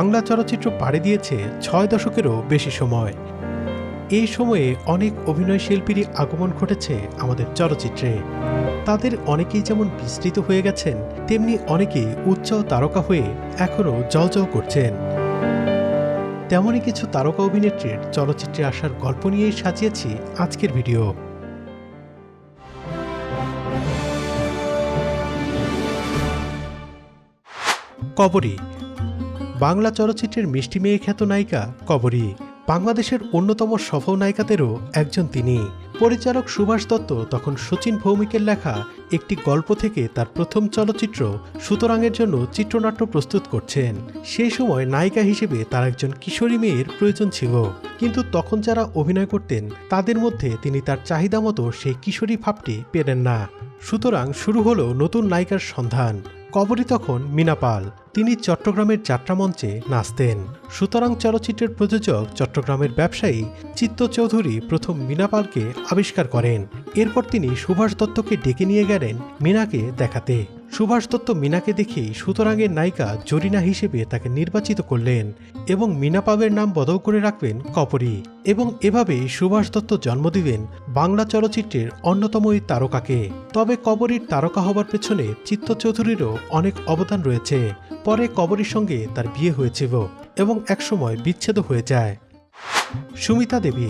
বাংলা চলচ্চিত্র পাড়ি দিয়েছে ছয় দশকেরও বেশি সময়। এই সময়ে অনেক অভিনয় শিল্পীরই আগমন ঘটেছে আমাদের চলচ্চিত্রে। তাদের অনেকেই যেমন বিস্তৃত হয়ে গেছেন, তেমনি অনেকেই উচ্চ তারকা হয়ে এখনও জলজল করছেন। তেমনই কিছু তারকা অভিনেত্রীর চলচ্চিত্রে আসার গল্প নিয়েই সাজিয়েছি আজকের ভিডিও। কবরী বাংলা চলচ্চিত্রের মিষ্টি মেয়ে খ্যাত নায়িকা কবরী। বাংলাদেশের অন্যতম সফল নায়িকাদেরও একজন তিনি। পরিচালক সুভাষ দত্ত তখন সচিন ভৌমিকের লেখা একটি গল্প থেকে তার প্রথম চলচ্চিত্র সুতরাংয়ের জন্য চিত্রনাট্য প্রস্তুত করছেন। সেই সময় নায়িকা হিসেবে তার একজন কিশোরী মেয়ের প্রয়োজন ছিল। কিন্তু তখন যারা অভিনয় করতেন, তাদের মধ্যে তিনি তার চাহিদা মতো সেই কিশোরী ভাবটি পেলেন না। সুতরাং শুরু হলো নতুন নায়িকার সন্ধান। কবরী তখন মিনাপাল তিনি চট্টগ্রামের যাত্রামঞ্চে নাচতেন। সুতরাং চলচ্চিত্রের প্রযোজক, চট্টগ্রামের ব্যবসায়ী চিত্ত চৌধুরী প্রথম মিনাপালকে আবিষ্কার করেন। এরপর তিনি সুভাষ দত্তকে ডেকে নিয়ে গেলেন মিনাকে দেখাতে। সুভাষ দত্ত মিনাকে দেখেই সুতরাংয়ের নায়িকা জরিনা হিসেবে তাকে নির্বাচিত করলেন এবং মিনা পাবের নাম বদল করে রাখবেন কপরি এবং এভাবেই সুভাষ দত্ত জন্ম দিবেন বাংলা চলচ্চিত্রের অন্যতম এই তারকাকে। তবে কবরীর তারকা হবার পেছনে চিত্ত চৌধুরীরও অনেক অবদান রয়েছে। পরে কবরীর সঙ্গে তার বিয়ে হয়েছিল এবং একসময় বিচ্ছেদ হয়ে যায়। সুমিতা দেবী।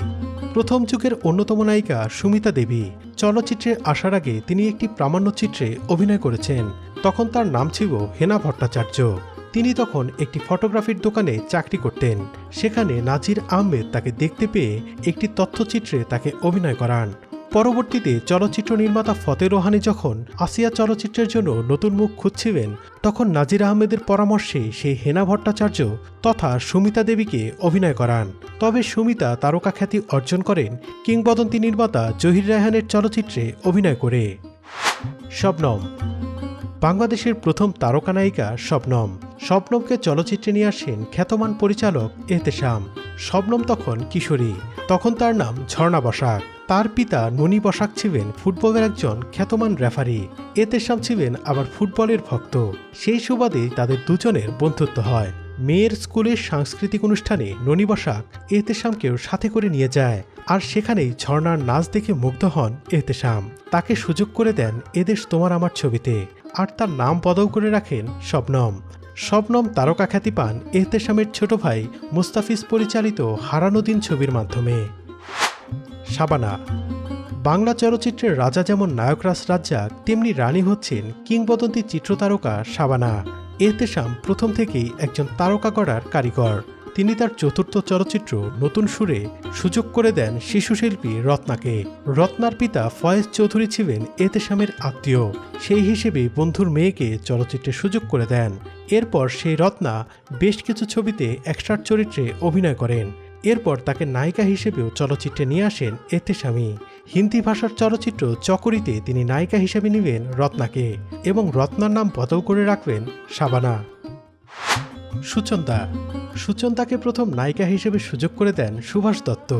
প্রথম যুগের অন্যতম নায়িকা সুমিতা দেবী। চলচ্চিত্রে আসার আগে তিনি একটি প্রামাণ্য চিত্রে অভিনয় করেছেন। তখন তার নাম ছিল হেনা ভট্টাচার্য। তিনি তখন একটি ফটোগ্রাফির দোকানে চাকরি করতেন। সেখানে নাজির আহমেদ তাকে দেখতে পেয়ে একটি তথ্যচিত্রে তাকে অভিনয় করান। পরবর্তীতে চলচ্চিত্র নির্মাতা ফতে রোহানি যখন আসিয়া চলচ্চিত্রের জন্য নতুন মুখ খুঁজছিলেন, তখন নাজির আহমেদের পরামর্শে সেই হেনা ভট্টাচার্য তথা সুমিতা দেবীকে অভিনয় করান। তবে সুমিতা তারকা খ্যাতি অর্জন করেন কিংবদন্তি নির্মাতা জহির রায়হানের চলচ্চিত্রে অভিনয় করে। শবনম বাংলাদেশের প্রথম তারকা নায়িকা শবনম। শবনমকে চলচ্চিত্রে নিয়ে আসেন খ্যাতমান পরিচালক এহতেশাম। শবনম তখন কিশোরী। তখন তার নাম ঝর্ণা বসাক। তার পিতা ননি বসাক ছিলেন ফুটবলের একজন খ্যাতমান রেফারি। এতেশাম ছিলেন আবার ফুটবলের ভক্ত। সেই সুবাদে তাদের দুজনের বন্ধুত্ব হয়। মেয়ের স্কুলের সাংস্কৃতিক অনুষ্ঠানে ননি বসাক এহতেশামকেও সাথে করে নিয়ে যায়। আর সেখানেই ঝর্ণার নাচ দেখে মুগ্ধ হন এহতেশাম। তাকে সুযোগ করে দেন, এদেশ তোমার আমার ছবিতে। আর তার নাম বদল করে রাখেন শবনম। শবনম তারকা খ্যাতি পান এহতেশামের ছোট ভাই মুস্তাফিজ পরিচালিত হারানো দিন ছবির মাধ্যমে। শাবানা, বাংলা চলচ্চিত্রের রাজা যেমন নায়করাজ রাজ্জাক, তেমনি রানী হচ্ছেন কিংবদন্তি চিত্রতারকা শাবানা। এহতেশাম প্রথম থেকেই একজন তারকা গড়ার কারিগর। তিনি তার চতুর্থ চলচ্চিত্র নতুন সুরে সুযোগ করে দেন শিশুশিল্পী রত্নাকে। রত্নার পিতা ফয়েজ চৌধুরী ছিলেন এহতেশামের আত্মীয়। সেই হিসেবে বন্ধুর মেয়েকে চলচ্চিত্রে সুযোগ করে দেন। এরপর সেই রত্না বেশ কিছু ছবিতে এক্সট্রার চরিত্রে অভিনয় করেন। এরপর তাকে নায়িকা হিসেবেও চলচ্চিত্রে নিয়ে আসেন এতেস্বামী হিন্দি ভাষার চলচ্চিত্র চকরিতে তিনি নায়িকা হিসেবে নিবেন রত্নাকে এবং রত্নার নাম বদল করে রাখবেন শাবানা। সুচন্দা সুচন্দাকে প্রথম নায়িকা হিসেবে সুযোগ করে দেন সুভাষ দত্ত।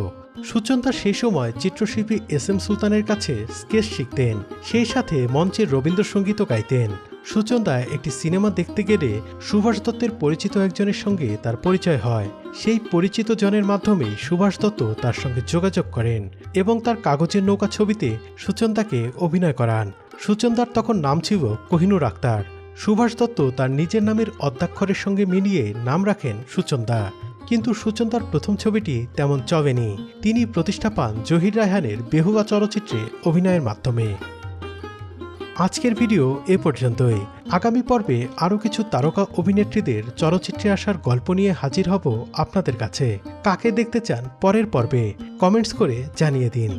সুচন্দা সেই সময় চিত্রশিল্পী এস এম সুলতানের কাছে স্কেচ শিখতেন, সেই সাথে মঞ্চের রবীন্দ্রসঙ্গীতও গাইতেন। সুচন্দা একটি সিনেমা দেখতে গেলে সুভাষ দত্তের পরিচিত একজনের সঙ্গে তার পরিচয় হয়। সেই পরিচিত জনের মাধ্যমে সুভাষ দত্ত তার সঙ্গে যোগাযোগ করেন এবং তার কাগজের নৌকা ছবিতে সুচন্দাকে অভিনয় করান। সুচন্দার তখন নাম ছিল কোহিনুর আক্তার। সুভাষ দত্ত তার নিজের নামের অধ্যাক্ষরের সঙ্গে মিলিয়ে নাম রাখেন সুচন্দা। কিন্তু সুচন্দার প্রথম ছবিটি তেমন চবেনি তিনি প্রতিষ্ঠা পান জহির রায়হানের বেহুয়া চলচ্চিত্রে অভিনয়ের মাধ্যমে। আজকের ভিডিও এ পর্যন্তই। আগামী পর্বে আরও কিছু তারকা অভিনেত্রীদের চলচ্চিত্রে আসার গল্প নিয়ে হাজির হব আপনাদের কাছে। কাকে দেখতে চান পরের পর্বে, কমেন্টস করে জানিয়ে দিন।